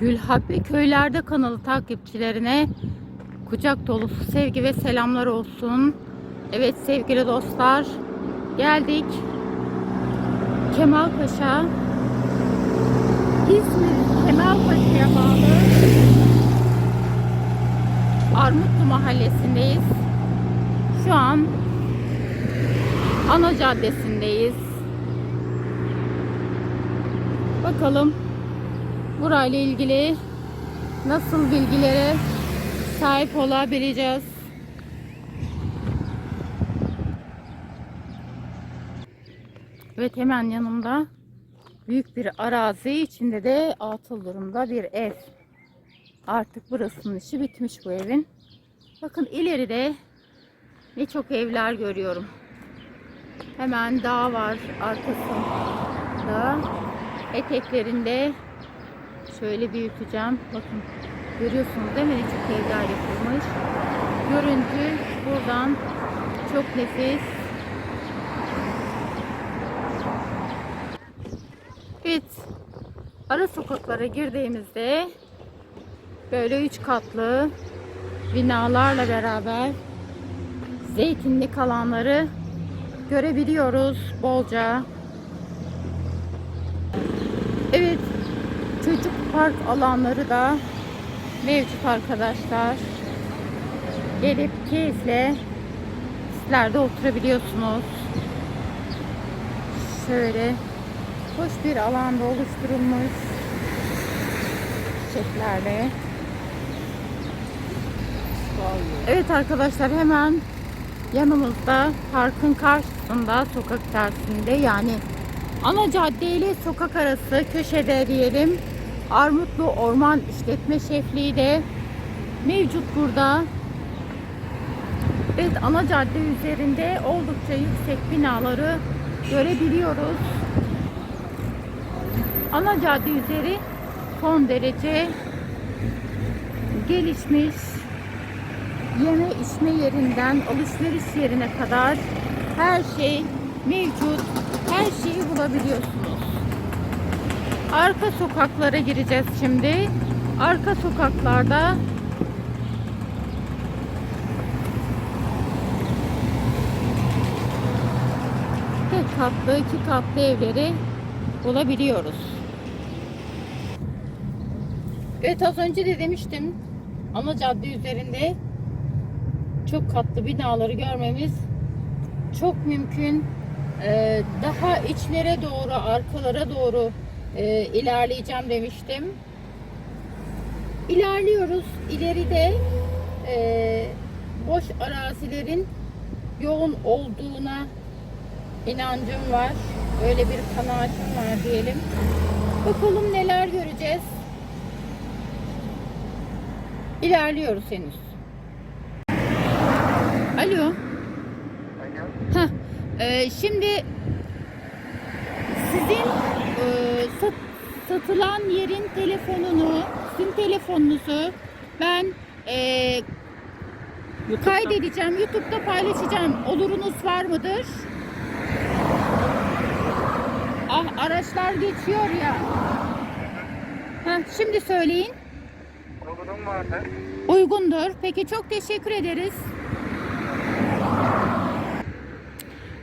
Gülhabbe Köylerde kanalı takipçilerine kucak dolusu sevgi ve selamlar olsun. Evet sevgili dostlar geldik Kemalpaşa İzmir Kemalpaşa'ya bağlı Armutlu mahallesindeyiz. Şu an ana caddesindeyiz. Bakalım burayla ilgili nasıl bilgilere sahip olabileceğiz. Evet hemen yanımda büyük bir arazi içinde de atıl durumda bir ev. Artık burasının işi bitmiş bu evin. Bakın ileride ne çok evler görüyorum. Hemen dağ var arkasında. Eteklerinde şöyle büyüteceğim. Bakın görüyorsunuz değil mi? Çok evler yapılmış. Görüntü buradan çok nefis. Evet. Ara sokaklara girdiğimizde böyle üç katlı binalarla beraber zeytinlik alanları görebiliyoruz bolca. Evet, çocuk park alanları da mevcut arkadaşlar. Gelip keyifle sizler de oturabiliyorsunuz. Şöyle hoş bir alanda oluşturulmuş çiçeklerle. Evet arkadaşlar hemen yanımızda parkın karşısında sokak tersinde yani ana cadde ile sokak arası köşede diyelim Armutlu Orman İşletme Şefliği de mevcut burada. Evet ana cadde üzerinde oldukça yüksek binaları görebiliyoruz. Ana cadde üzeri son derece gelişmiş yeme içme yerinden alışveriş yerine kadar her şey mevcut. Her şeyi bulabiliyorsunuz. Arka sokaklara gireceğiz şimdi. Arka sokaklarda tek katlı, iki katlı evleri bulabiliyoruz. Evet az önce de demiştim ana cadde üzerinde çok katlı binaları görmemiz çok mümkün. Ee, daha içlere doğru, arkalara doğru e, ilerleyeceğim demiştim. İlerliyoruz. İleride e, boş arazilerin yoğun olduğuna inancım var. Öyle bir kanaatim var diyelim. Bakalım neler göreceğiz. İlerliyoruz henüz. Alo. Heh, e, şimdi sizin sat, satılan yerin telefonunu, sizin telefonunuzu ben e, kaydedeceğim, YouTube'da paylaşacağım. Olurunuz var mıdır? Ah araçlar geçiyor ya. Heh, şimdi söyleyin. Olurum vardı. Uygundur. Peki çok teşekkür ederiz.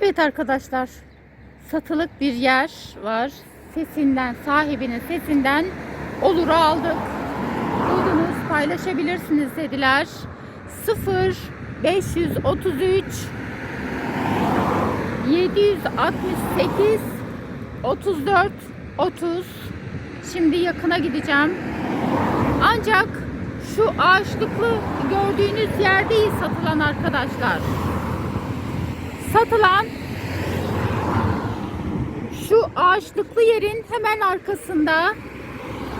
Evet arkadaşlar. Satılık bir yer var. Sesinden, sahibinin sesinden oluru aldık. Duydunuz paylaşabilirsiniz dediler. 0 533 768 34 30 Şimdi yakına gideceğim. Ancak şu ağaçlıklı gördüğünüz yerdeyiz satılan arkadaşlar. Satılan şu ağaçlıklı yerin hemen arkasında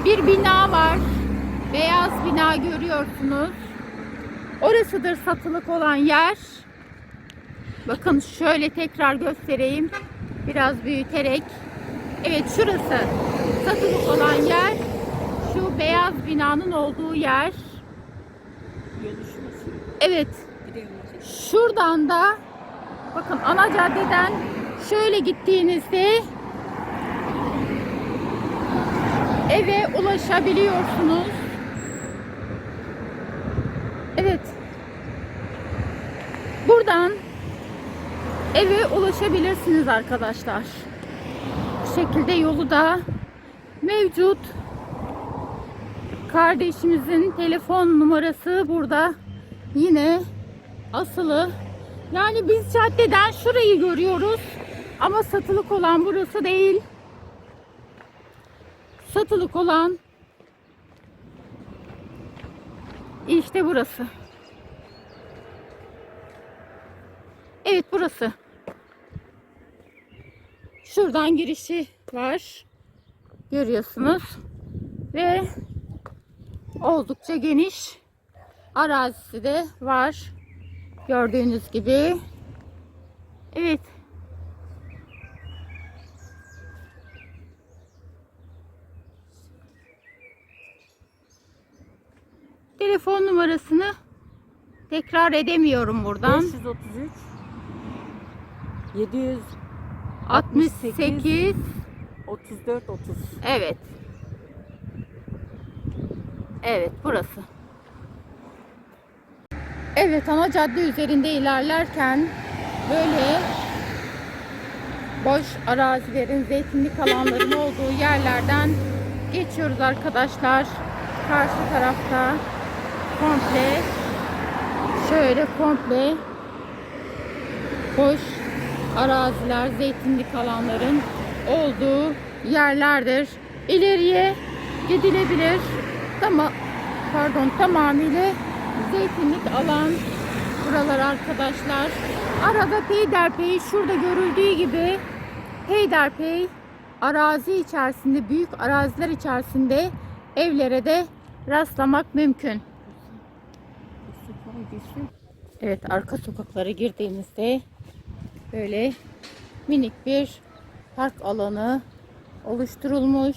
bir bina var. Beyaz bina görüyorsunuz. Orasıdır satılık olan yer. Bakın şöyle tekrar göstereyim. Biraz büyüterek. Evet şurası satılık olan yer. Şu beyaz binanın olduğu yer. Evet. Şuradan da bakın ana caddeden şöyle gittiğinizde eve ulaşabiliyorsunuz. Evet. Buradan eve ulaşabilirsiniz arkadaşlar. Bu şekilde yolu da mevcut. Kardeşimizin telefon numarası burada yine asılı. Yani biz caddeden şurayı görüyoruz ama satılık olan burası değil. Satılık olan işte burası. Evet burası. Şuradan girişi var. Görüyorsunuz. Ve oldukça geniş arazisi de var. Gördüğünüz gibi. Evet. Telefon numarasını tekrar edemiyorum buradan. 533 700 68 34 30 Evet. Evet burası. Evet ana cadde üzerinde ilerlerken böyle boş arazilerin, zeytinlik alanların olduğu yerlerden geçiyoruz arkadaşlar. Karşı tarafta komple şöyle komple boş araziler, zeytinlik alanların olduğu yerlerdir. İleriye gidilebilir. Tamam, pardon tamamıyla zeytinlik alan buralar arkadaşlar. Arada peyderpey şurada görüldüğü gibi peyderpey arazi içerisinde büyük araziler içerisinde evlere de rastlamak mümkün. Evet arka sokaklara girdiğimizde böyle minik bir park alanı oluşturulmuş.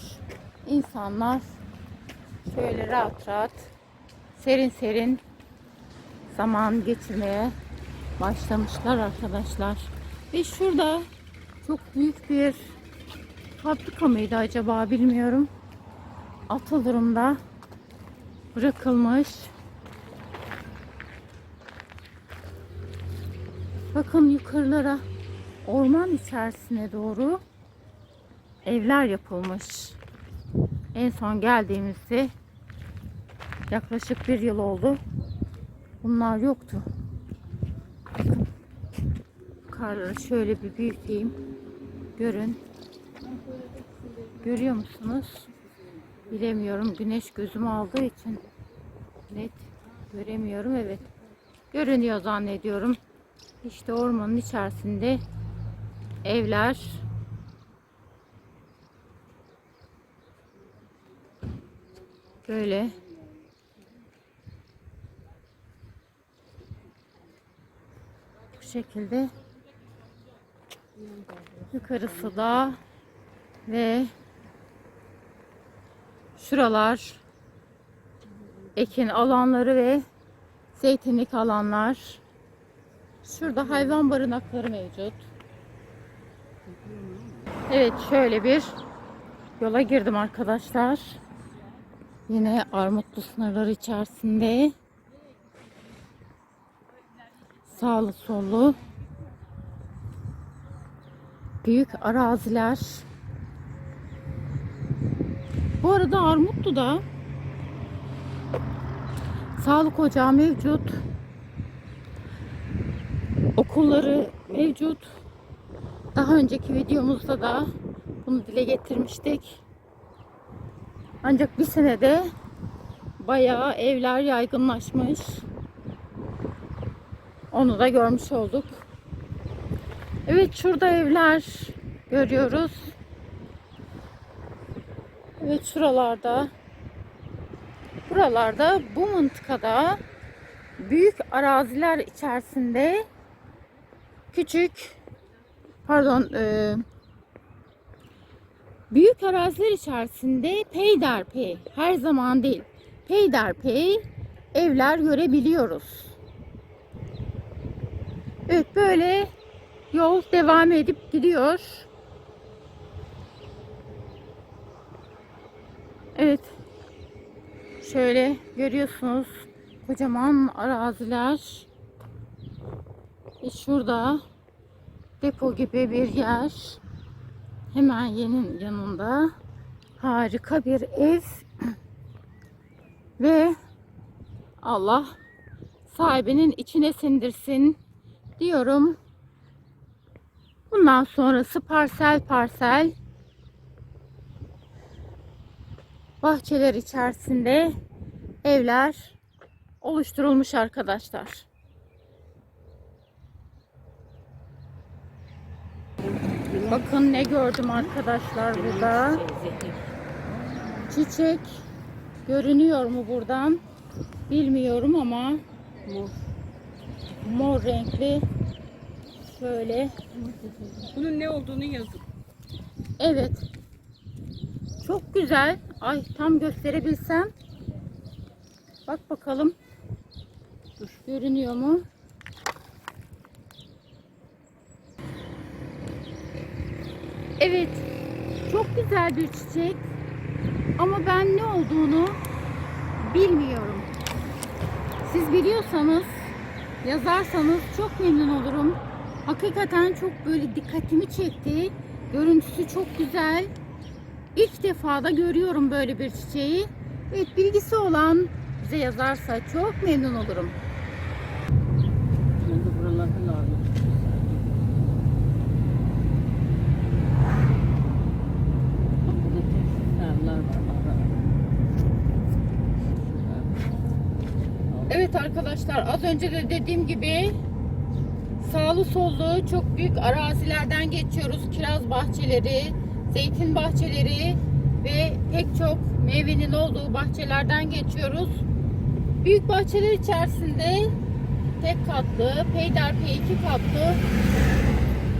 İnsanlar şöyle rahat rahat serin serin zaman geçirmeye başlamışlar arkadaşlar. Ve şurada çok büyük bir fabrika mıydı acaba bilmiyorum. Atıl durumda bırakılmış. Bakın yukarılara orman içerisine doğru evler yapılmış. En son geldiğimizde yaklaşık bir yıl oldu. Bunlar yoktu. Bakın. Karları şöyle bir büyüteyim. Görün. Görüyor musunuz? Bilemiyorum. Güneş gözümü aldığı için net göremiyorum. Evet. Görünüyor zannediyorum. İşte ormanın içerisinde evler. Böyle. Bu şekilde yukarısı da ve şuralar ekin alanları ve zeytinlik alanlar Şurada hayvan barınakları mevcut. Evet şöyle bir yola girdim arkadaşlar. Yine armutlu sınırları içerisinde. Sağlı sollu. Büyük araziler. Bu arada Armutlu'da sağlık ocağı mevcut okulları mevcut. Daha önceki videomuzda da bunu dile getirmiştik. Ancak bir senede bayağı evler yaygınlaşmış. Onu da görmüş olduk. Evet şurada evler görüyoruz. Evet şuralarda buralarda bu mıntıkada büyük araziler içerisinde küçük pardon e, büyük araziler içerisinde peyderpey her zaman değil peyderpey evler görebiliyoruz. Evet böyle yol devam edip gidiyor. Evet. Şöyle görüyorsunuz kocaman araziler. Şurada depo gibi bir yer. Hemen yenin yanında harika bir ev. Ve Allah sahibinin içine sindirsin diyorum. Bundan sonrası parsel parsel bahçeler içerisinde evler oluşturulmuş arkadaşlar. Bakın ne gördüm arkadaşlar burada. Çiçek görünüyor mu buradan? Bilmiyorum ama Mor. mor renkli şöyle Bunun ne olduğunu yazın. Evet. Çok güzel. Ay tam gösterebilsem. Bak bakalım. Dur. Görünüyor mu? Evet. Çok güzel bir çiçek. Ama ben ne olduğunu bilmiyorum. Siz biliyorsanız yazarsanız çok memnun olurum. Hakikaten çok böyle dikkatimi çekti. Görüntüsü çok güzel. İlk defa da görüyorum böyle bir çiçeği. Evet bilgisi olan bize yazarsa çok memnun olurum. Ben buralarda lazım. Bak burada tesisler var. Evet arkadaşlar az önce de dediğim gibi sağlı sollu çok büyük arazilerden geçiyoruz. Kiraz bahçeleri, zeytin bahçeleri ve pek çok meyvenin olduğu bahçelerden geçiyoruz. Büyük bahçeler içerisinde tek katlı, peyderpey iki katlı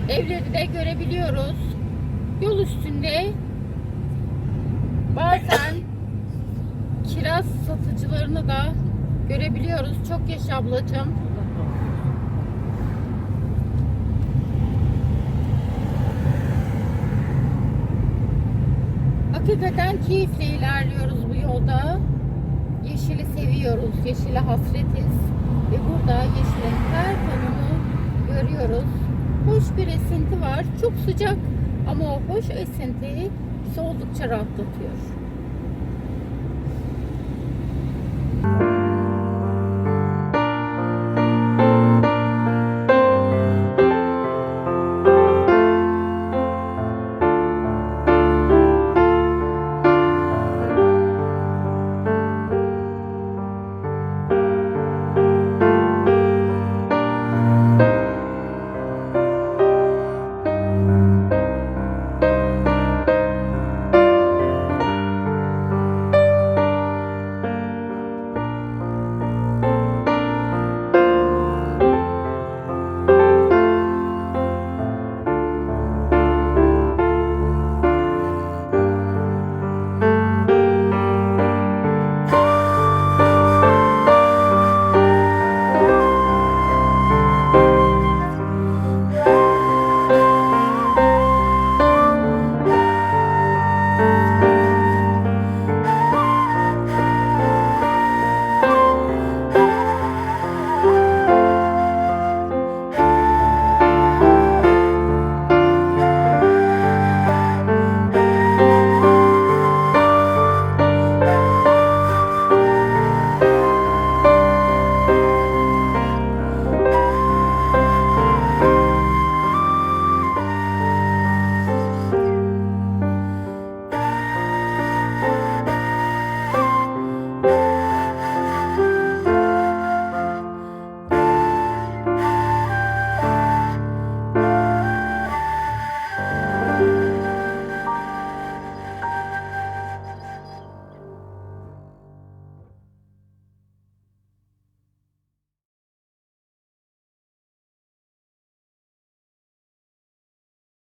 evleri de görebiliyoruz. Yol üstünde bazen kiraz satıcılarını da görebiliyoruz. Çok yaşa ablacığım. Hakikaten keyifle ilerliyoruz bu yolda. Yeşili seviyoruz, yeşile hasretiz. Ve burada yeşilin her tonunu görüyoruz. Hoş bir esinti var. Çok sıcak ama o hoş esinti oldukça rahatlatıyor.